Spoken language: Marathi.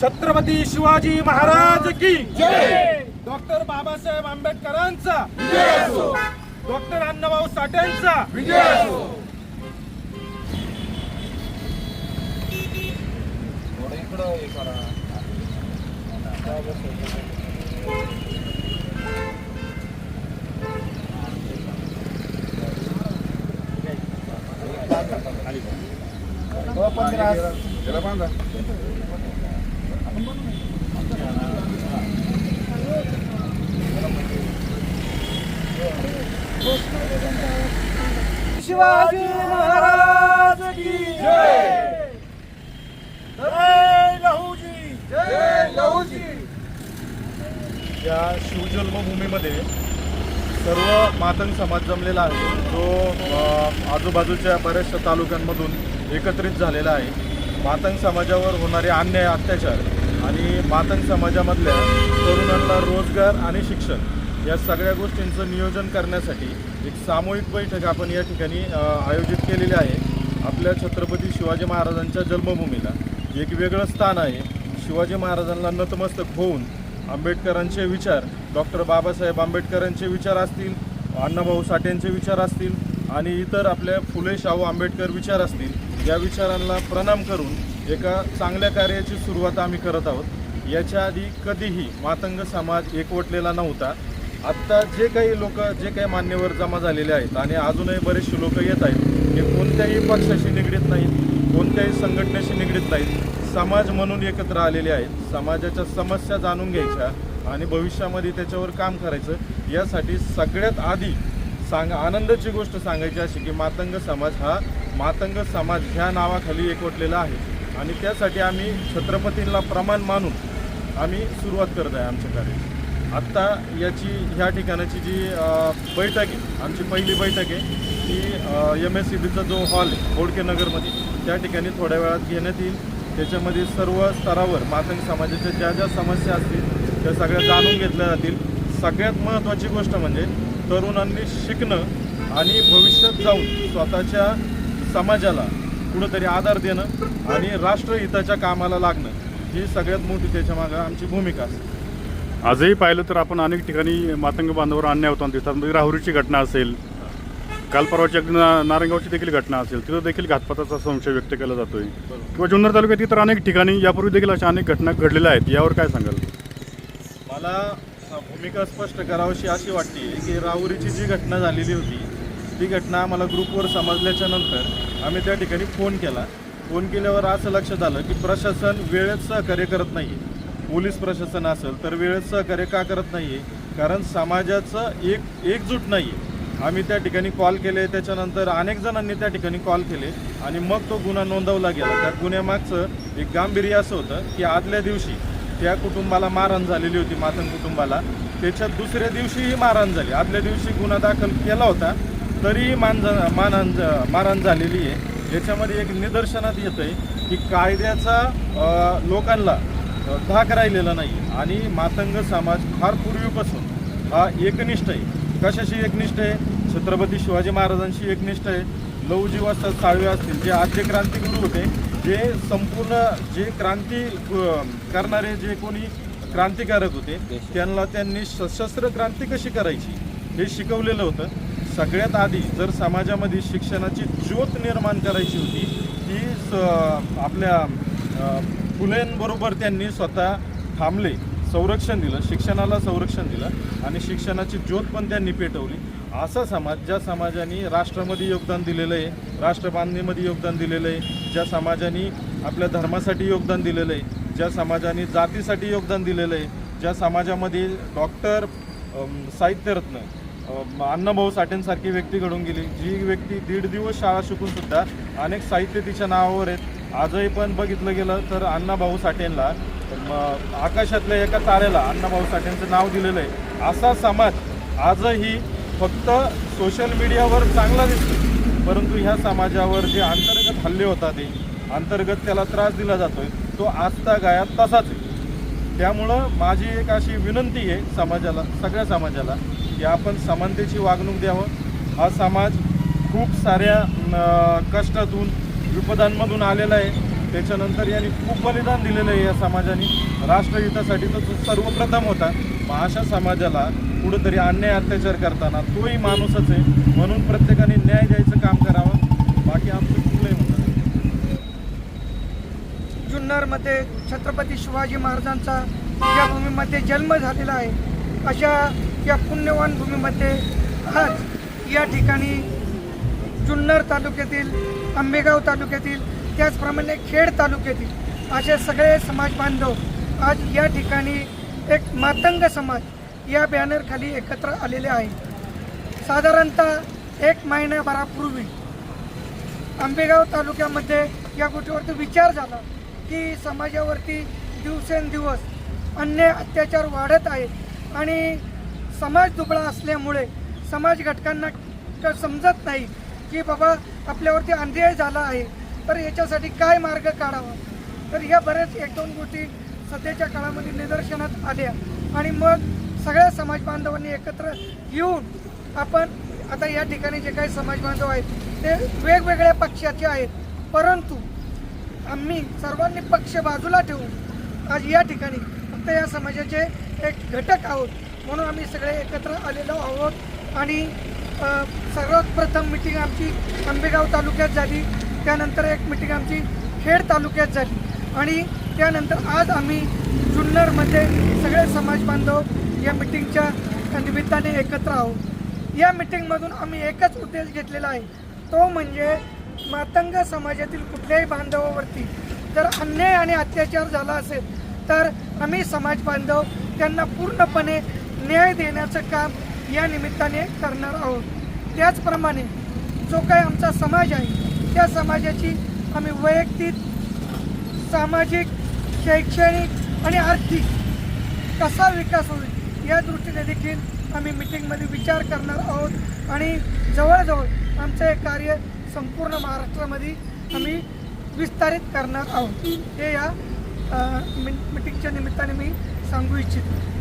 छत्रपती शिवाजी महाराज की डॉक्टर बाबासाहेब आंबेडकरांचा डॉक्टर अण्णाभाऊ साठ्यांचा शिवाजी महाराज की जय। जय लहूजी। जय लहूजी। या शिवजन्मभूमीमध्ये सर्व मातंग समाज जमलेला आहे. जो आजूबाजूच्या बऱ्याचशा तालुक्यांमधून एकत्रित झालेला आहे. मातंग समाजावर होणारे अन्याय अत्याचार आणि मातंग समाजामधल्या तरुणांना रोजगार आणि शिक्षण या सगळ्या गोष्टींचं नियोजन करण्यासाठी एक सामूहिक बैठक आपण या ठिकाणी आयोजित केलेली आहे. आपल्या छत्रपती शिवाजी महाराजांच्या जन्मभूमीला. एक वेगळं स्थान आहे. शिवाजी महाराजांना नतमस्तक होऊन आंबेडकरांचे विचार डॉक्टर बाबासाहेब आंबेडकरांचे विचार असतील अण्णाभाऊ साठेंचे विचार असतील आणि इतर आपल्या फुले शाहू आंबेडकर विचार असतील या विचारांना प्रणाम करून एका चांगल्या कार्याची सुरुवात आम्ही करत आहोत. याच्या आधी कधीही मातंग समाज एकवटलेला नव्हता. आत्ता जे काही लोक जे काही मान्यवर जमा झालेले आहेत आणि अजूनही बरेचसे लोक येत आहेत हे कोणत्याही पक्षाशी निगडीत नाहीत कोणत्याही संघटनेशी निगडीत नाहीत. समाज म्हणून एकत्र आलेले आहेत. समाजाच्या समस्या जाणून घ्यायच्या आणि भविष्यामध्ये त्याच्यावर काम करायचं यासाठी सगळ्यात आधी सांग आनंदाची गोष्ट सांगायची अशी की मातंग समाज हा मातंग समाज ह्या नावाखाली एकवटलेला आहे. आणि त्यासाठी आम्ही छत्रपतींना प्रमाण मानून आम्ही सुरुवात करत आहे आमच्या कार्य आत्ता याची ह्या ठिकाणाची जी बैठक आहे आमची पहिली बैठक आहे ती एम एस सी बीचा जो हॉल आहे बोडके नगरमध्ये त्या ठिकाणी थोड्या वेळात घेण्यात येईल. त्याच्यामध्ये सर्व स्तरावर मातंग समाजाच्या ज्या ज्या समस्या असतील त्या सगळ्या जाणून घेतल्या जातील. सगळ्यात महत्त्वाची गोष्ट म्हणजे तरुणांनी शिकणं आणि भविष्यात जाऊन स्वतःच्या समाजाला कुठंतरी आधार देणं आणि राष्ट्रहिताच्या कामाला लागणं ही सगळ्यात मोठी त्याच्या मागं आमची भूमिका असते. आजही पाहिलं तर आपण अनेक ठिकाणी मातंग बांधवावर अन्याय होताना दिसतात म्हणजे राहुरीची घटना असेल काल परवाची अगदी ना नारायणगावची देखील घटना असेल तिथं देखील घातपाताचा संशय व्यक्त केला जातोय. किंवा जुन्नर तालुक्यात इतर अनेक ठिकाणी यापूर्वी देखील अशा अनेक घटना घडलेल्या आहेत यावर काय सांगाल? मला भूमिका स्पष्ट करावीशी अशी वाटते की राहुरीची जी घटना झालेली होती ती घटना आम्हाला ग्रुपवर समजल्याच्या नंतर आम्ही त्या ठिकाणी फोन केला. फोन केल्यावर असं लक्षात आलं की प्रशासन वेळेत सहकार्य करत नाही पोलीस प्रशासन असेल तर वेळेत सहकार्य का करत नाही कारण समाजाचं एक एकजूट नाही आम्ही त्या ठिकाणी कॉल केले त्याच्यानंतर अनेक जणांनी त्या ठिकाणी कॉल केले आणि मग तो गुन्हा नोंदवला गेला. त्या गुन्ह्यामागचं एक गांभीर्य असं होतं की आदल्या दिवशी त्या कुटुंबाला मारहाण झालेली होती मातंग कुटुंबाला. त्याच्यात दुसऱ्या दिवशीही मारहाण झाली. आदल्या दिवशी गुन्हा दाखल केला होता. तरीही मान मारहाण मारहाण झालेली आहे. याच्यामध्ये एक निदर्शनात येतं आहे की कायद्याचा लोकांना धाक राहिलेला नाही आणि मातंग समाज फार पूर्वीपासून हा एकनिष्ठ आहे. कशाशी एकनिष्ठ आहे? छत्रपती शिवाजी महाराजांशी एकनिष्ठ आहे. लवजीव असतात साळवे असतील जे आद्य क्रांतिगुरू होते जे संपूर्ण जे क्रांती करणारे जे कोणी क्रांतिकारक होते त्यांना त्यांनी सशस्त्र क्रांती कशी करायची हे शिकवलेलं होतं. सगळ्यात आधी जर समाजामध्ये शिक्षणाची ज्योत निर्माण करायची होती ती स- आपल्या फुलेंबरोबर त्यांनी स्वतः थांबले संरक्षण दिलं शिक्षणाला संरक्षण दिलं आणि शिक्षणाची ज्योत पण त्यांनी पेटवली. असा समाज ज्या समाजाने राष्ट्रामध्ये योगदान दिलेलं आहे राष्ट्रबांधणीमध्ये योगदान दिलेलं आहे ज्या समाजाने आपल्या धर्मासाठी योगदान दिलेलं आहे ज्या समाजाने जातीसाठी योगदान दिलेलं आहे ज्या समाजामध्ये डॉक्टर साहित्यरत्न अण्णाभाऊ साठेंसारखी व्यक्ती घडून गेली. जी व्यक्ती दीड दिवस शाळा शिकून सुद्धा अनेक साहित्य तिच्या नावावर आहेत. आजही पण बघितलं गेलं तर अण्णाभाऊ साठेंना आकाशातल्या एका ताऱ्याला अण्णाभाऊ साठेंचं नाव दिलेलं आहे. असा समाज आजही फक्त सोशल मीडियावर चांगला दिसतो परंतु ह्या समाजावर जे अंतर्गत हल्ले होतात ते अंतर्गत त्याला त्रास दिला जातोय तो आजता गायात तसाच आहे. त्यामुळं माझी एक अशी विनंती आहे समाजाला सगळ्या समाजाला की आपण समानतेची वागणूक द्यावं. हा समाज खूप साऱ्या कष्टातून विपदांमधून आलेला आहे. त्याच्यानंतर यांनी खूप बलिदान दिलेलं आहे या समाजाने. राष्ट्रहितासाठी तो सर्वप्रथम होता. मग अशा समाजाला कुठंतरी अन्याय अत्याचार करताना तोही माणूसच आहे. म्हणून प्रत्येकाने न्याय द्यायचं काम करावं. बाकी आमचं कुठलंही म्हणतात जुन्नरमध्ये छत्रपती शिवाजी महाराजांचा या भूमीमध्ये जन्म झालेला आहे. अशा या पुण्यवान भूमीमध्ये आज या ठिकाणी जुन्नर तालुक्यातील आंबेगाव तालुक्यातील त्याचप्रमाणे खेड तालुक्यातील असे सगळे समाज बांधव आज या ठिकाणी एक मातंग समाज या बॅनरखाली एकत्र आलेले आहे साधारणतः एक महिन्याभरापूर्वी आंबेगाव तालुक्यामध्ये या गोष्टीवरती विचार झाला की समाजावरती दिवसेंदिवस अन्य अत्याचार वाढत आहे आणि समाज दुबळा असल्यामुळे समाज घटकांना समजत नाही की बाबा आपल्यावरती अन्याय झाला आहे तर याच्यासाठी काय मार्ग काढावा? तर ह्या बऱ्याच एक दोन गोष्टी सध्याच्या काळामध्ये निदर्शनात आल्या. आणि मग सगळ्या समाज बांधवांनी एकत्र येऊन आपण आता या ठिकाणी जे काही समाज बांधव आहेत ते वेगवेगळ्या पक्षाचे आहेत. परंतु आम्ही सर्वांनी पक्ष बाजूला ठेवून आज या ठिकाणी फक्त या समाजाचे एक घटक आहोत. म्हणून आम्ही सगळे एकत्र आलेलो आहोत. आणि सर्वात प्रथम मिटिंग आमची आंबेगाव तालुक्यात झाली. त्यानंतर एक मिटिंग आमची खेड तालुक्यात झाली. आणि त्यानंतर आज आम्ही जुन्नरमध्ये सगळे समाज बांधव या मिटिंगच्या निमित्ताने एकत्र आहोत. या मिटिंगमधून आम्ही एकच उद्देश घेतलेला आहे. तो म्हणजे मातंग समाजातील कुठल्याही बांधवावरती जर अन्याय आणि अत्याचार झाला असेल तर आम्ही समाज बांधव त्यांना पूर्णपणे न्याय देण्याचं काम या निमित्ताने करणार आहोत. त्याचप्रमाणे जो काही आमचा समाज आहे त्या समाजाची आम्ही वैयक्तिक सामाजिक शैक्षणिक आणि आर्थिक कसा विकास होईल या दृष्टीने देखील आम्ही मिटिंगमध्ये विचार करणार आहोत आणि जवळजवळ आमचं हे कार्य संपूर्ण महाराष्ट्रामध्ये आम्ही विस्तारित करणार आहोत. हे या मि- मिटिंगच्या निमित्ताने मी सांगू इच्छितो.